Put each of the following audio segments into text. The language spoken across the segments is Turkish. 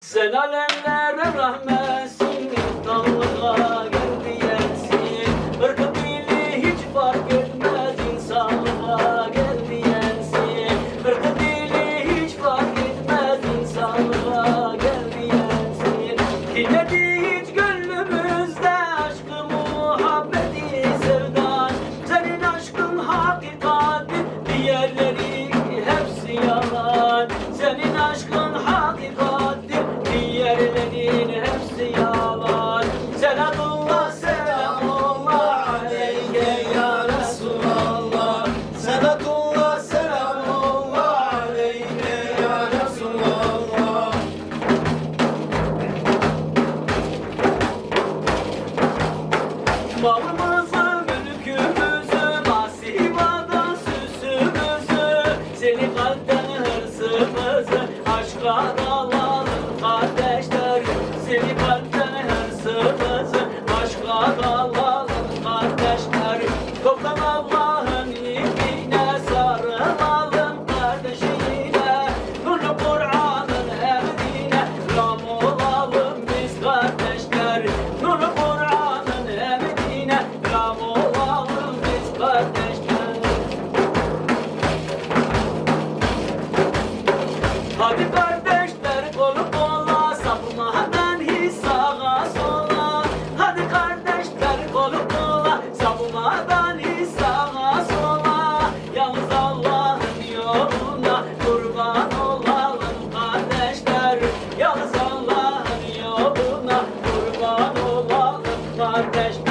Sen alemlere rahmetsin, damlığa geldiyensin Irkı dili hiç fark etmez, insanlığa geldiyensin Irkı dili hiç fark etmez, insanlığa geldiyensin Dinledi hiç gönlümüzde aşkı muhabbet Mama, mama. Nordeste.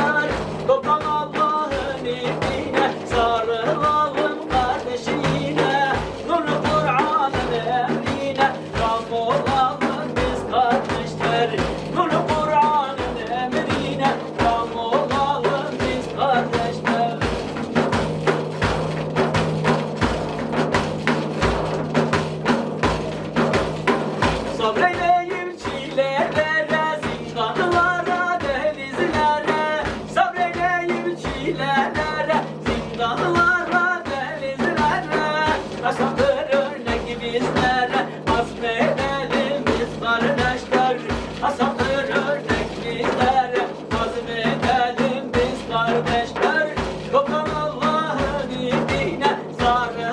Father.